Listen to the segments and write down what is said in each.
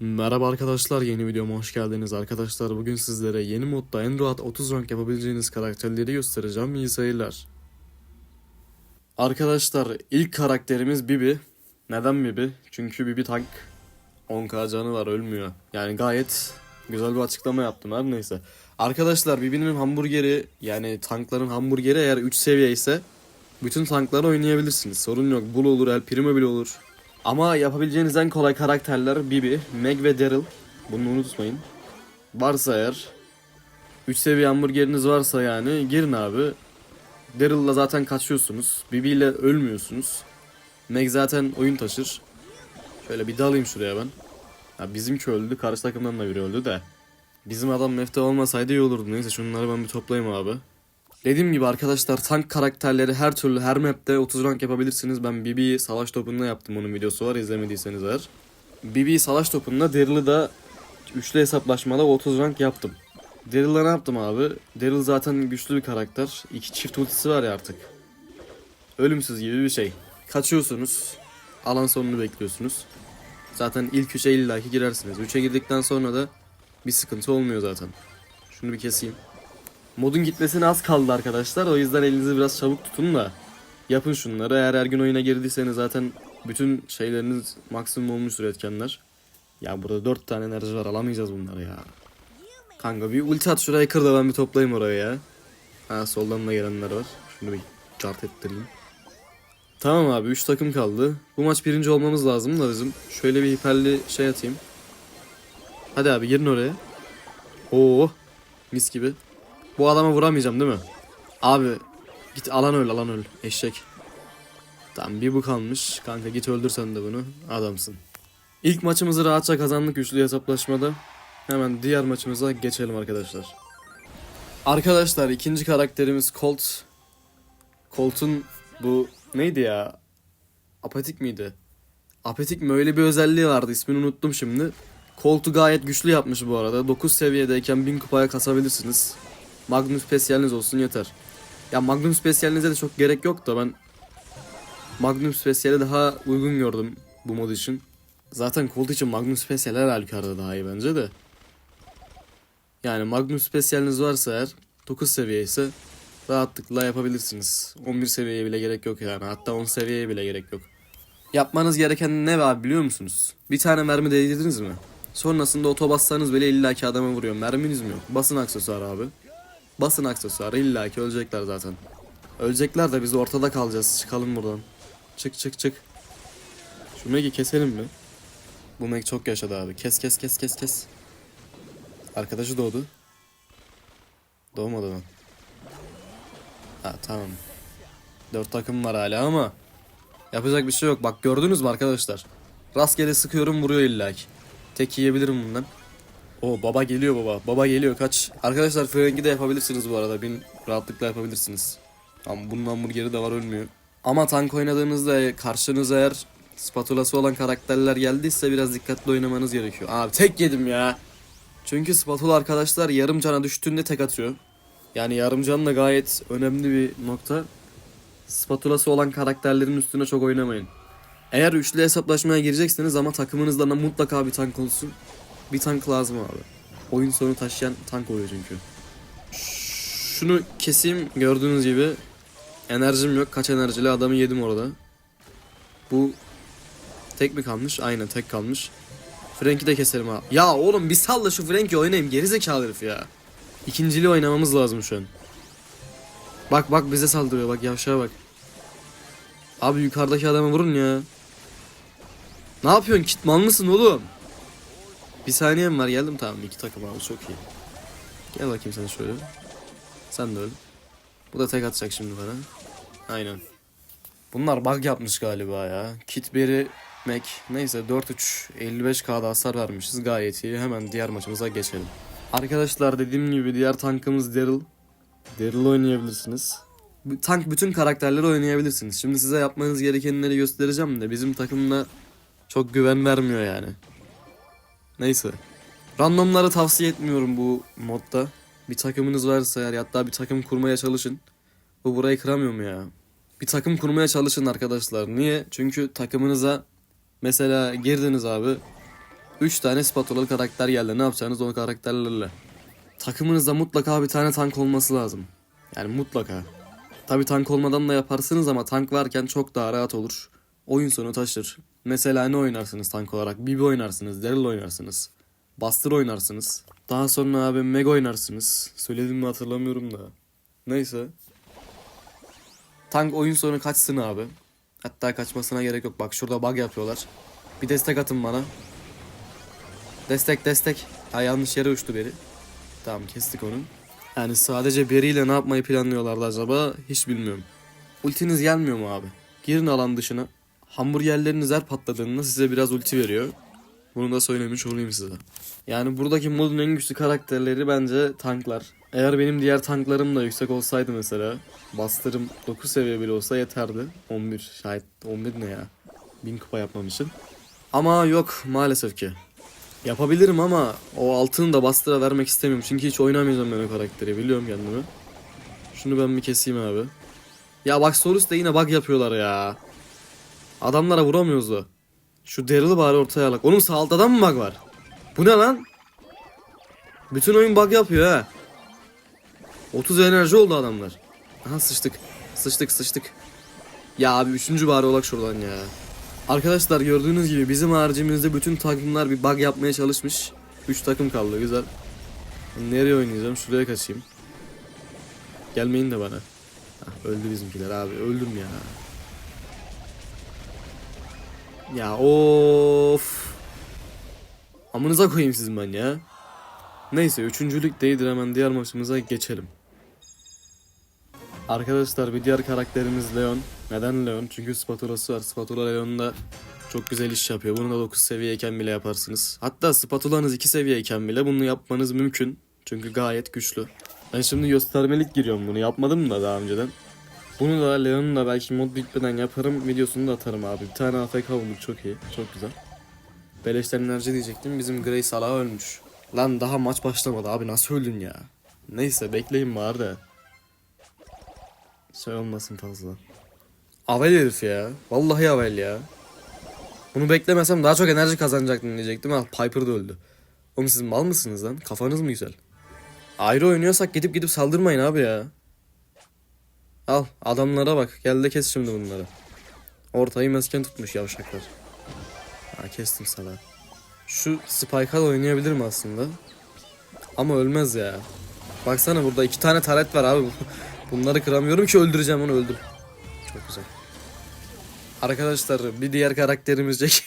Merhaba arkadaşlar yeni videoma hoş geldiniz arkadaşlar bugün sizlere yeni modda en rahat 30 rank yapabileceğiniz karakterleri göstereceğim iyi seyirler. Arkadaşlar ilk karakterimiz Bibi. Neden Bibi? Çünkü Bibi tank 10k canı var ölmüyor. Yani gayet güzel bir açıklama yaptım her neyse. Arkadaşlar Bibi'nin hamburgeri yani tankların hamburgeri eğer 3 seviye ise bütün tankları oynayabilirsiniz. Sorun yok. Bull olur, El Primo bile olur. Ama yapabileceğiniz en kolay karakterler Bibi, Meg ve Daryl. Bunu unutmayın. Varsa eğer 3 seviye hamburgeriniz varsa yani girin abi. Daryl'la zaten kaçıyorsunuz. Bibi ile ölmüyorsunuz. Meg zaten oyun taşır. Şöyle bir dalayım şuraya ben. Ha, bizimki öldü. Karşı takımdan da biri öldü de. Bizim adam mefte olmasaydı iyi olurdu. Neyse şunları ben bir toplayayım abi. Dediğim gibi arkadaşlar tank karakterleri her türlü her map'te 30 rank yapabilirsiniz. Ben Bibi'yi savaş topunda yaptım onun videosu var izlemediyseniz eğer. Bibi'yi savaş topunda Daryl'ı da üçlü hesaplaşmada 30 rank yaptım. Daryl'la ne yaptım abi? Daryl zaten güçlü bir karakter. İki çift ultisi var ya artık. Ölümsüz gibi bir şey. Kaçıyorsunuz. Alan sonunu bekliyorsunuz. Zaten ilk üçe illaki girersiniz. Üçe girdikten sonra da bir sıkıntı olmuyor zaten. Şunu bir keseyim. Modun gitmesine az kaldı arkadaşlar. O yüzden elinizi biraz çabuk tutun da yapın şunları. Eğer her gün oyuna girdiyseniz zaten bütün şeyleriniz maksimum olmuştur etkenler. Ya burada 4 tane enerji var alamayacağız bunları ya. Kanka bir ulti at şuraya kır da ben bir toplayayım oraya ya. Ha soldan da gelenler var. Şunu bir cart ettireyim. Tamam abi 3 takım kaldı. Bu maç birinci olmamız lazım da bizim. Şöyle bir hiperli şey atayım. Hadi abi girin oraya. Oo mis gibi. Bu adama vuramayacağım değil mi? Abi git alan öl alan öl eşek. Tamam bir bu kalmış. Kanka git öldür sen de bunu. Adamsın. İlk maçımızı rahatça kazandık üçlü hesaplaşmada. Hemen diğer maçımıza geçelim arkadaşlar. Arkadaşlar ikinci karakterimiz Colt. Colt'un bu neydi ya? Apatik miydi? Apatik mi öyle bir özelliği vardı ismini unuttum şimdi. Colt'u gayet güçlü yapmış bu arada. 9 seviyedeyken 1000 kupaya kasabilirsiniz. Magnum spesiyaliniz olsun yeter. Ya Magnum spesiyalinize de çok gerek yok da ben Magnum spesiyali daha uygun gördüm bu mod için. Zaten Colt için Magnum spesiyal her halükarda daha iyi bence de. Yani Magnum spesiyaliniz varsa eğer 9 seviye ise rahatlıkla yapabilirsiniz. 11 seviyeye bile gerek yok yani. Hatta 10 seviyeye bile gerek yok. Yapmanız gereken ne var biliyor musunuz? Bir tane mermi değdirdiniz mi? Sonrasında oto bassanız bile illaki adama vuruyor. Merminiz mi yok? Basın aksesuar abi. Basın aksesuarı illaki ölecekler zaten. Ölecekler de biz ortada kalacağız. Çıkalım buradan. Çık çık çık. Şu Meg'i keselim mi? Bu Meg çok yaşadı abi. Kes kes kes kes kes. Arkadaşı doğdu. Doğmadı mı? Ha tamam. Dört takım var hala ama yapacak bir şey yok. Bak gördünüz mü arkadaşlar? Rastgele sıkıyorum vuruyor illaki. Tek yiyebilirim bundan. O baba geliyor baba. Baba geliyor kaç. Arkadaşlar frengi de yapabilirsiniz bu arada. Bin rahatlıkla yapabilirsiniz. Ama bunun hamburgeri de var ölmüyor. Ama tank oynadığınızda karşınıza eğer spatulası olan karakterler geldiyse biraz dikkatli oynamanız gerekiyor. Abi tek yedim ya. Çünkü spatula arkadaşlar yarım cana düştüğünde tek atıyor. Yani yarım can da gayet önemli bir nokta. Spatulası olan karakterlerin üstüne çok oynamayın. Eğer üçlü hesaplaşmaya girecekseniz ama takımınızda da mutlaka bir tank olsun. Bir tank lazım abi. Oyun sonu taşıyan tank oluyor çünkü. Şunu keseyim gördüğünüz gibi. Enerjim yok. Kaç enerjili adamı yedim orada. Bu tek mi kalmış? Aynen tek kalmış. Frank'i de keselim abi. Ya oğlum bir salla şu Frank'i oynayayım. Gerizekalı herif ya. İkinciliği oynamamız lazım şu an. Bak bak bize saldırıyor bak yavşağa bak. Abi yukarıdaki adamı vurun ya. Ne yapıyorsun? Kit mal mısın oğlum? Bir saniyem var geldim tamam iki takım abi çok iyi. Gel bakayım sen şöyle. Sen de öl. Bu da tek atacak şimdi bana. Aynen. Bunlar bug yapmış galiba ya. Kitberry Mac. Neyse 4-3 55k'da hasar vermişiz gayet iyi. Hemen diğer maçımıza geçelim. Arkadaşlar dediğim gibi diğer tankımız Daryl. Daryl oynayabilirsiniz. Tank bütün karakterleri oynayabilirsiniz. Şimdi size yapmanız gerekenleri göstereceğim de bizim takımda çok güven vermiyor yani. Neyse. Randomları tavsiye etmiyorum bu modda. Bir takımınız varsa eğer hatta bir takım kurmaya çalışın. Bu burayı kıramıyor mu ya? Bir takım kurmaya çalışın arkadaşlar. Niye? Çünkü takımınıza mesela girdiniz abi. 3 tane spatulalı karakter geldi. Ne yapacaksınız o karakterlerle? Takımınızda mutlaka bir tane tank olması lazım. Yani mutlaka. Tabi tank olmadan da yaparsınız ama tank varken çok daha rahat olur. Oyun sonu taşır. Mesela ne oynarsınız tank olarak? Bibi oynarsınız, Daryl oynarsınız. Buster oynarsınız. Daha sonra abi Meg oynarsınız. Söyledim mi hatırlamıyorum da. Neyse. Tank oyun sonu kaçsın abi. Hatta kaçmasına gerek yok. Bak şurada bug yapıyorlar. Bir destek atın bana. Destek destek. Ha yanlış yere uçtu beri. Tamam kestik onu. Yani sadece biriyle ne yapmayı planlıyorlardı acaba hiç bilmiyorum. Ultiniz gelmiyor mu abi? Girin alan dışına. Hamburgerleriniz her patladığında size biraz ulti veriyor. Bunu da söylemiş olayım size. Yani buradaki modun en güçlü karakterleri bence tanklar. Eğer benim diğer tanklarım da yüksek olsaydı mesela bastırım 9 seviye bile olsa yeterdi. 11 şayet 11 ne ya? 1000 kupa yapmam için. Ama yok maalesef ki. Yapabilirim ama o altını da bastıra vermek istemiyorum. Çünkü hiç oynamayacağım ben o karakteri biliyorum kendimi. Şunu ben bir keseyim abi. Ya bak Solus da yine bug yapıyorlar ya. Adamlara vuramıyoruz da. Şu Daryl'ı bari ortaya alak. Oğlum sağ altta mı bug var? Bu ne lan? Bütün oyun bug yapıyor ha. 30 enerji oldu adamlar. Aha sıçtık. Sıçtık sıçtık. Ya abi üçüncü bari olak şuradan ya. Arkadaşlar gördüğünüz gibi bizim haricimizde bütün takımlar bir bug yapmaya çalışmış. 3 takım kaldı güzel. Nereye oynayacağım? Şuraya kaçayım. Gelmeyin de bana. Hah, öldü bizimkiler abi. Öldüm ya. Ya of. Amınıza koyayım sizin ben ya. Neyse üçüncülük değildir hemen diğer maçımıza geçelim. Arkadaşlar bir diğer karakterimiz Leon. Neden Leon? Çünkü spatulası var. Spatula Leon'da çok güzel iş yapıyor. Bunu da 9 seviyeyken bile yaparsınız. Hatta spatulanız 2 seviyeyken bile bunu yapmanız mümkün. Çünkü gayet güçlü. Ben şimdi göstermelik giriyorum bunu. Yapmadım da daha önceden. Bunu da Leon'un da belki mod bitmeden yaparım. Videosunu da atarım abi. Bir tane AFK bulduk çok iyi. Çok güzel. Beleşten enerji diyecektim. Bizim Grey Salah ölmüş. Lan daha maç başlamadı abi nasıl öldün ya? Neyse bekleyin bari de. Şey olmasın fazla. Avel herif ya. Vallahi avel ya. Bunu beklemesem daha çok enerji kazanacaktım diyecektim. Ah Piper da öldü. Oğlum siz mal mısınız lan? Kafanız mı güzel? Ayrı oynuyorsak gidip gidip saldırmayın abi ya. Al adamlara bak. Gel de kes şimdi bunları. Ortayı mesken tutmuş yavşaklar. Ha kestim sana. Şu Spike'a da oynayabilirim aslında. Ama ölmez ya. Baksana burada iki tane taret var abi. Bunları kıramıyorum ki öldüreceğim onu öldüm. Çok güzel. Arkadaşlar bir diğer karakterimiz Jack.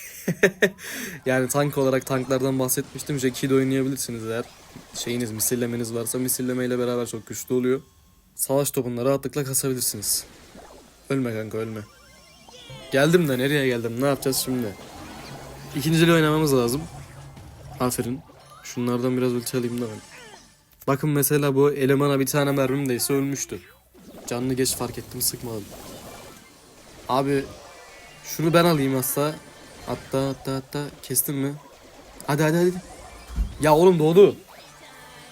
yani tank olarak tanklardan bahsetmiştim. Jack'i de oynayabilirsiniz eğer şeyiniz misillemeniz varsa misillemeyle beraber çok güçlü oluyor. Savaş topunu rahatlıkla kasabilirsiniz. Ölme kanka ölme. Geldim de nereye geldim ne yapacağız şimdi? İkincili oynamamız lazım. Aferin. Şunlardan biraz ulti alayım da ben. Bakın mesela bu elemana bir tane mermim değse ölmüştü. Canlı geç fark ettim sıkmadım. Abi şunu ben alayım hasta. Hatta hatta hatta kestin mi? Hadi hadi hadi. Ya oğlum doğdu.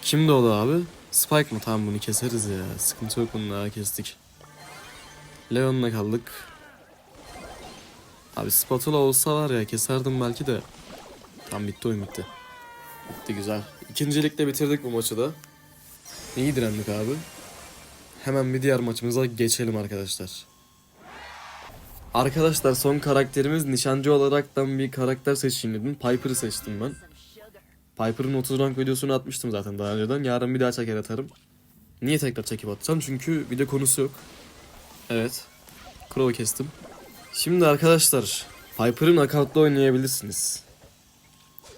Kim doğdu abi? Spike mı? Tamam bunu keseriz ya. Sıkıntı yok bununla kestik. Leon'la kaldık. Abi spatula olsa var ya keserdim belki de. Tam bitti oyun bitti. Bitti güzel. İkincilikle bitirdik bu maçı da. İyi direndik abi. Hemen bir diğer maçımıza geçelim arkadaşlar. Arkadaşlar son karakterimiz nişancı olaraktan bir karakter seçeyim dedim. Piper'ı seçtim ben. Piper'ın 30 rank videosunu atmıştım zaten daha önceden. Yarın bir daha çeker atarım. Niye tekrar çekip atacağım? Çünkü video konusu yok. Evet. Crow'u kestim. Şimdi arkadaşlar Piper'ı knockout'ta oynayabilirsiniz.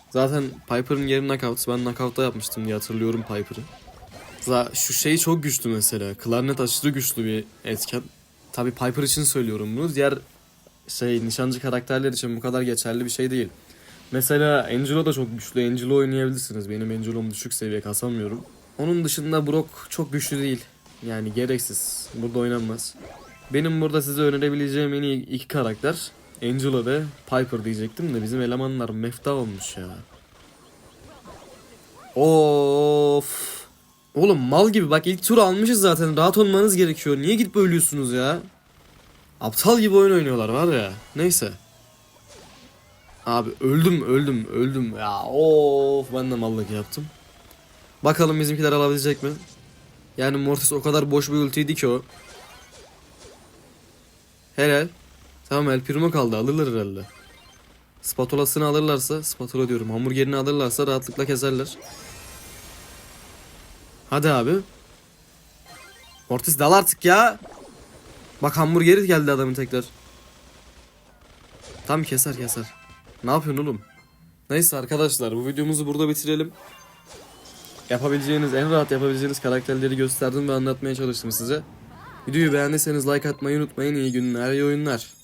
Zaten Piper'ın yeri knockout. Ben knockout'ta yapmıştım diye hatırlıyorum Piper'ı. Şu şey çok güçlü mesela. Klarnet aşırı güçlü bir etken. Tabi Piper için söylüyorum bunu. Diğer şey nişancı karakterler için bu kadar geçerli bir şey değil. Mesela Angelo da çok güçlü. Angelo oynayabilirsiniz. Benim Angelo'm düşük seviye kasamıyorum. Onun dışında Brock çok güçlü değil. Yani gereksiz. Burada oynanmaz. Benim burada size önerebileceğim en iyi iki karakter Angelo ve Piper diyecektim de bizim elemanlar mefta olmuş ya. Of. Oğlum mal gibi bak ilk tur almışız zaten rahat olmanız gerekiyor. Niye gidip ölüyorsunuz ya? Aptal gibi oyun oynuyorlar var ya. Neyse. Abi öldüm öldüm öldüm ya of ben de mallık yaptım. Bakalım bizimkiler alabilecek mi? Yani Mortis o kadar boş bir ultiydi ki o. Helal. Tamam El Primo kaldı alırlar herhalde. Spatulasını alırlarsa, spatula diyorum hamburgerini alırlarsa rahatlıkla keserler. Hadi abi. Mortis dal artık ya. Bak hamburgeri geldi adamın tekrar. Tam keser keser. Ne yapıyorsun oğlum? Neyse arkadaşlar bu videomuzu burada bitirelim. Yapabileceğiniz en rahat yapabileceğiniz karakterleri gösterdim ve anlatmaya çalıştım size. Videoyu beğendiyseniz like atmayı unutmayın. İyi günler, iyi oyunlar.